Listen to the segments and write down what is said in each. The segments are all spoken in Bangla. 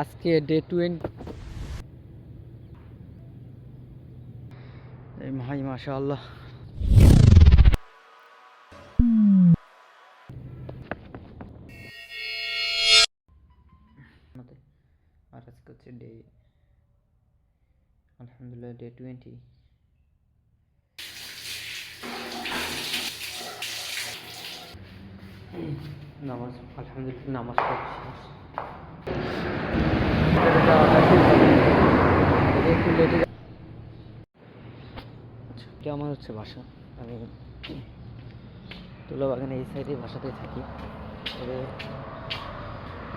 আজকে ডে টোয়েন্টি ভাই মাশা আল্লাহ আর আজকে হচ্ছে ডে আলহামদুলিল্লাহ ডে টোয়েন্টি নামাজ আলহামদুলিল্লাহ, নামাজ পড়ছি। এটা আমার হচ্ছে বাসা। আমি তুলা বাগানে এই সাইডে বাসাতেই থাকি। তবে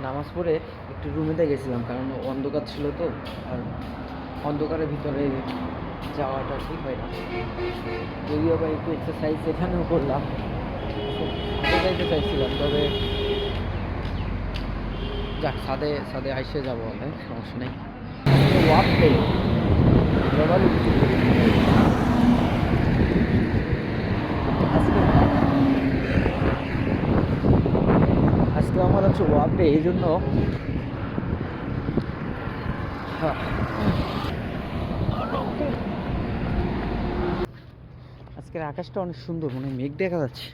নামাজ পড়ে একটু রুমেতে গেছিলাম কারণ অন্ধকার ছিল তো, আর অন্ধকারের ভিতরে যাওয়াটা ঠিক হয় না। যদিও বা একটু এক্সারসাইজ এখানেও করলাম। যাইতে চাইছিলাম, তবে যাক সাদে সাদে আইসে যাব অনেক সমস্যা নেই। ওয়াক ডে আজকে আমার হচ্ছে ওয়াক ডে এই জন্য হ্যাঁ। আজকের আকাশটা অনেক সুন্দর মানে মেঘ দেখা যাচ্ছে।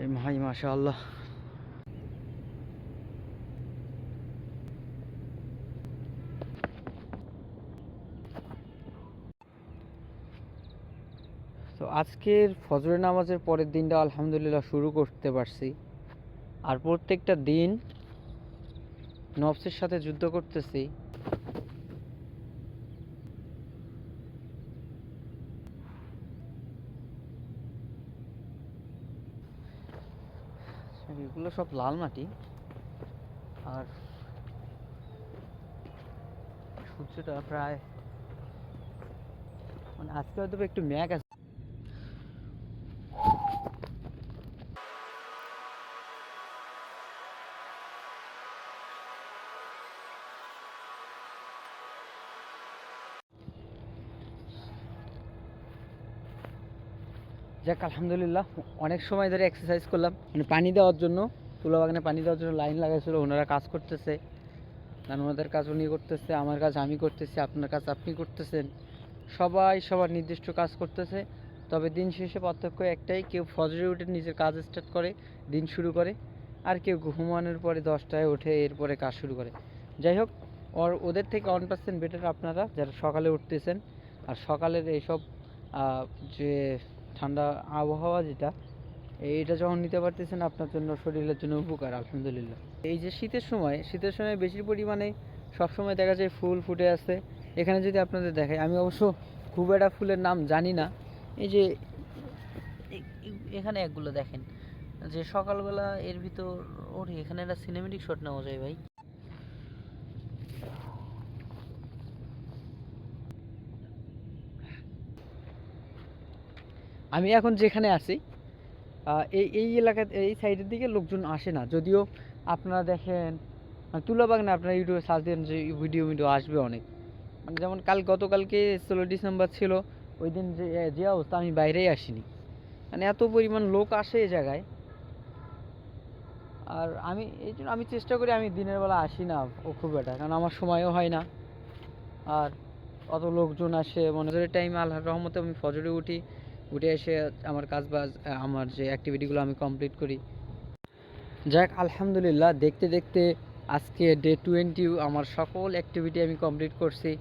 এই ভাই মাশা আল্লাহ তো আজকের ফজরের নামাজের পরের দিনটা আলহামদুলিল্লাহ শুরু করতে পারছি। আর প্রত্যেকটা দিন নফসের সাথে যুদ্ধ করতেছি। এগুলো সব লাল মাটি। আর সূর্যটা প্রায় মানে আজকে হয়তো একটু ম্যাগ আছে। যাক, আলহামদুলিল্লাহ, অনেক সময় ধরে এক্সারসাইজ করলাম। মানে পানি দেওয়ার জন্য তুলা বাগানে পানি দেওয়ার জন্য লাইন লাগাইছিল, ওনারা কাজ করতেছে। কারণ ওনাদের কাজ উনি করতেছে, আমার কাজ আমি করতেছি, আপনার কাজ আপনি করতেছেন। সবাই সবার নির্দিষ্ট কাজ করতেছে, তবে দিন শেষে পার্থক্য একটাই, কেউ ফজরে উঠে নিজের কাজ স্টার্ট করে, দিন শুরু করে, আর কেউ ঘুমানোর পরে দশটায় উঠে এরপরে কাজ শুরু করে। যাই হোক, ওর, ওদের থেকে ওয়ান পার্সেন্ট বেটার আপনারা যারা সকালে উঠতেছেন। আর সকালের এইসব যে ঠান্ডা আবহাওয়া যেটা, এইটা যখন নিতে পারতেছেন আপনার জন্য শরীরের জন্য উপকার, আলহামদুলিল্লাহ। এই যে শীতের সময় শীতের সময় বেশি পরিমাণে সবসময় দেখা যায় ফুল ফুটে আছে এখানে যদি আপনাদের দেখাই, আমি অবশ্য খুব একটা ফুলের নাম জানি না। এই যে এখানে একগুলো দেখেন। যে সকালবেলা এর ভিতর, ওরে, এখানে একটা সিনেমেটিক শট নেওয়া যায় ভাই। আমি এখন যেখানে আছি এই এই এলাকাতে এই সাইডের দিকে লোকজন আসে না। যদিও আপনারা দেখেন মানে তুলা বাগানে আপনারা ইউটিউবে সার্চ দেন যে ভিডিও ভিডিও আসবে অনেক। মানে যেমন কাল, গতকালকে ষোলো ডিসেম্বর ছিল, ওই দিন যে যে অবস্থা, আমি বাইরেই আসিনি। মানে এত পরিমাণ লোক আসে এই জায়গায়। আর আমি, এই জন্য আমি চেষ্টা করি, আমি দিনের বেলা আসি না ও খুব একটা, কারণ আমার সময়ও হয় না। আর অত লোকজন আসে, মনে টাইম আল্লাহর রহমতে আমি ফজরে উঠি। উঠে এসে আমার কাজ বাজ আমার যে অ্যাক্টিভিটিগুলো আমি কমপ্লিট করি। যাক, আলহামদুলিল্লাহ, দেখতে দেখতে আজকে ডে টোয়েন্টি আমার সকল অ্যাক্টিভিটি আমি কমপ্লিট করছি।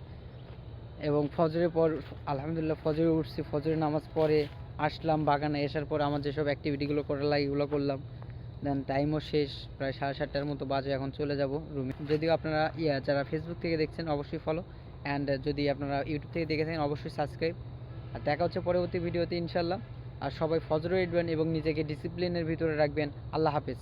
এবং ফজরের পর, আলহামদুলিল্লাহ, ফজরে উঠছি, ফজরের নামাজ পড়ে আসলাম, বাগানে আসার পর আমার যেসব অ্যাক্টিভিটিগুলো করা লাগে এগুলো করলাম। দেন টাইমও শেষ, প্রায় সাড়ে সাতটার মতো বাজে, এখন চলে যাব রুমে যদিও আপনারা, ইয়া, যারা ফেসবুক থেকে দেখছেন, অবশ্যই ফলো অ্যান্ড যদি আপনারা ইউটিউব থেকে দেখে থাকেন অবশ্যই সাবস্ক্রাইব আর দেখা হচ্ছে পরবর্তী ভিডিওতে ইনশাল্লাহ আর সবাই ফজর উঠবেন এবং নিজেকে ডিসিপ্লিনের ভিতরে রাখবেন। আল্লাহ হাফেজ।